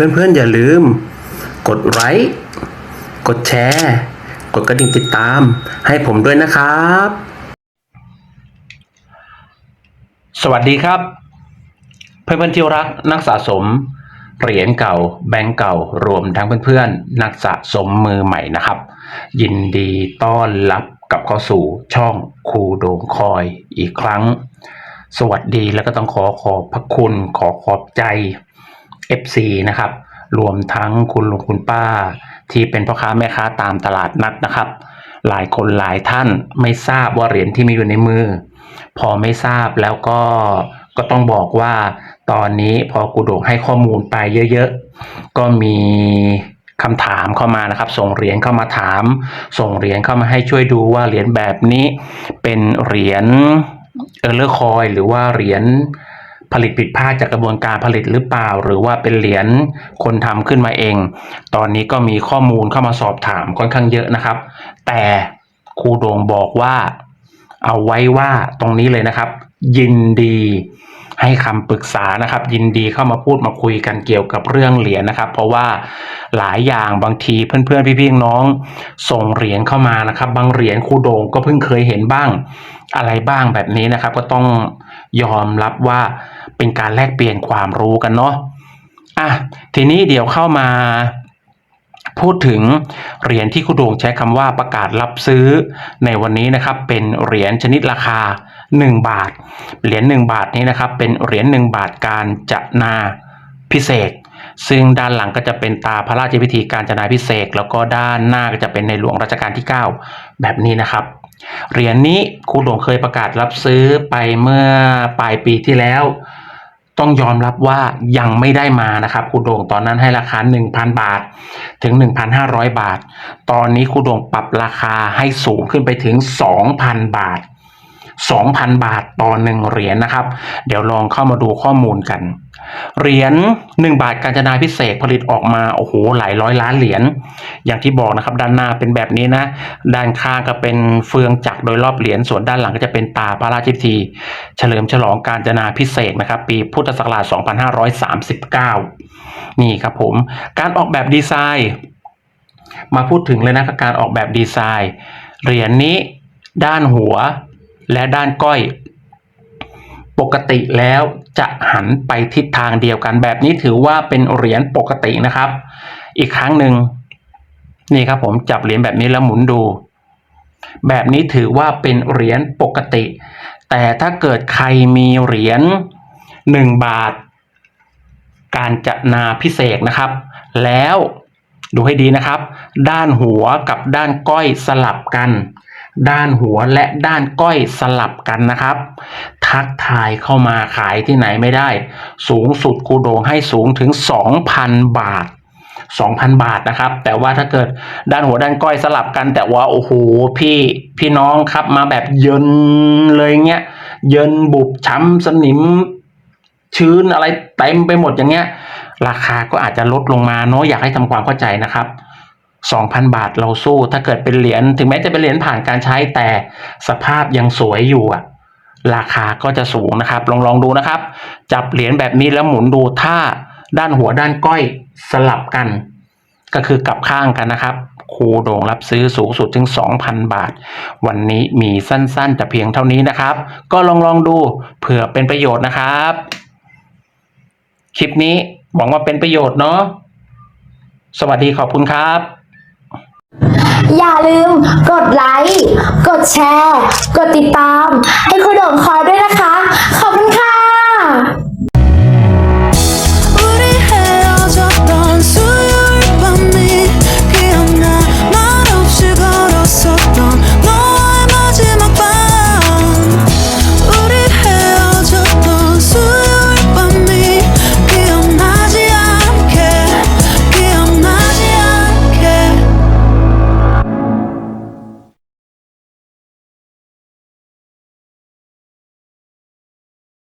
เพื่อนๆอย่าลืม กดไลค์กดแชร์ กดกระดิ่งติดตาม ให้ผมด้วยนะครับ สวัสดีครับ เพื่อนๆที่รักนักสะสมเหรียญเก่าแบงก์เก่ารวมทั้งเพื่อนๆ นักสะสมมือใหม่นะครับ ยินดีต้อนรับกลับเข้าสู่ช่องครูโดงคอยอีกครั้ง สวัสดีแล้วก็ต้องขอขอบพระคุณขอขอบใจ FC นะครับ รวมทั้งคุณลุงคุณป้า ที่เป็นพ่อค้าแม่ค้าตามตลาดนัดนะครับ หลายคนหลายท่านไม่ทราบว่าเหรียญที่มีอยู่ในมือ พอไม่ทราบแล้วก็ก็ต้องบอกว่าตอนนี้พอกูโดงให้ข้อมูลไปเยอะๆ ก็มีคำถามเข้ามานะครับ ส่งเหรียญเข้ามาถาม ส่งเหรียญเข้ามาให้ช่วยดูว่าเหรียญแบบนี้เป็นเหรียญเออร์เลอร์คอยหรือว่าเหรียญ ผลิตผิดพลาดจากกระบวนการผลิตหรือเปล่า หรือว่าเป็นเหรียญคนทำขึ้นมาเอง ตอนนี้ก็มีข้อมูลเข้ามาสอบถามค่อนข้างเยอะนะครับ แต่ครูโดงบอกว่าเอาไว้ว่าตรงนี้เลยนะครับ ยินดีให้คำปรึกษานะครับ ยินดีเข้ามาพูดมาคุยกันเกี่ยวกับเรื่องเหรียญนะครับ เพราะว่าหลายอย่างบางทีเพื่อนๆพี่ๆน้องส่งเหรียญเข้ามานะครับ บางเหรียญคูโดงก็เพิ่งเคยเห็นบ้างอะไรบ้างแบบนี้นะครับ ก็ต้องยอมรับว่าเป็นการแลกเปลี่ยนความรู้กันเนาะอะทีนี้เดี๋ยวเข้ามา พูดถึงเหรียญที่คุณด่งใช้คำว่าประกาศรับซื้อในวันนี้นะครับเป็นเหรียญชนิดราคา 1 บาท เหรียญ1บาทนี้นะครับเป็นเหรียญ1บาทการจนาพิเศษ ซึ่งด้านหลังก็จะเป็นตาพระราชพิธีการจนาพิเศษ แล้วก็ด้านหน้าก็จะเป็นในหลวงรัชกาลที่ 9 แบบนี้นะครับเหรียญนี้ครูหลวงเคยประกาศรับซื้อไปเมื่อปลายปีที่แล้ว ต้องยอมรับว่ายังไม่ได้มานะครับครูโด่งตอนนั้นให้ราคา 1,000 บาทถึง 1,500 บาท ตอนนี้ครูโด่งปรับราคาให้สูงขึ้นไปถึง 2,000 บาท 2,000 บาทต่อหนึ่งเหรียญนะครับ เดี๋ยวลองเข้ามาดูข้อมูลกัน เหรียญ1บาทการจนาพิเศษผลิตออกมาโอ้โหหลายร้อยล้านเหรียญอย่างที่บอกนะครับ ด้านหน้าเป็นแบบนี้นะ ด้านข้างก็เป็นเฟืองจักรโดยรอบเหรียญส่วนด้านหลังก็จะเป็นตาพระราชพิธี เฉลิมฉลองการจนาพิเศษนะครับ ปีพุทธศักราช 2539 นี่ครับผมการออกแบบดีไซน์ มาพูดถึงเลยนะการออกแบบดีไซน์ เหรียญนี้ด้านหัว และด้านก้อยปกติแล้วจะหันไปทิศทางเดียวกันแบบนี้ถือว่าเป็นเหรียญปกตินะครับ อีกครั้งหนึ่งนี่ครับผมจับเหรียญแบบนี้แล้วหมุนดู แบบนี้ถือว่าเป็นเหรียญปกติ แต่ถ้าเกิดใครมีเหรียญหนึ่งบาท การจนาพิเศษนะครับ แล้วดูให้ดีนะครับ ด้านหัวกับด้านก้อยสลับกัน ด้านหัวและด้านก้อยสลับกันนะครับ ทักทายเข้ามาขายที่ไหนไม่ได้ สูงสุดกูโดงให้สูงถึง 2,000 บาท 2,000 บาทนะครับ แต่ว่าถ้าเกิดด้านหัวด้านก้อยสลับกัน แต่ว่าโอ้โหพี่พี่น้องครับมาแบบเยินเลยเงี้ยเยินบุบช้ำสนิมชื้นอะไรเต็มไปหมดอย่างเงี้ย ราคาก็อาจจะลดลงมาเนาะอยากให้ทำความเข้าใจนะครับ 2,000 บาทเราสู้ ถ้าเกิดเป็นเหรียญถึงแม้จะเป็นเหรียญผ่านการใช้แต่สภาพยังสวยอยู่อะราคาก็จะสูงนะครับ ลองลองดูนะครับ จับเหรียญแบบนี้แล้วหมุนดูถ้าด้านหัวด้านก้อยสลับกัน ก็คือกลับข้างกันนะครับครูโด่งรับซื้อสูงสุดถึง 2,000 บาท วันนี้มีสั้นๆแต่เพียงเท่านี้นะครับ ก็ลองลองดูเผื่อเป็นประโยชน์นะครับ คลิปนี้หวังว่าเป็นประโยชน์เนาะสวัสดีขอบคุณครับ อย่าลืมกดไลค์ กดแชร์ กดติดตาม ให้คุณโด่งคอยด้วยนะคะ ขอบคุณค่ะ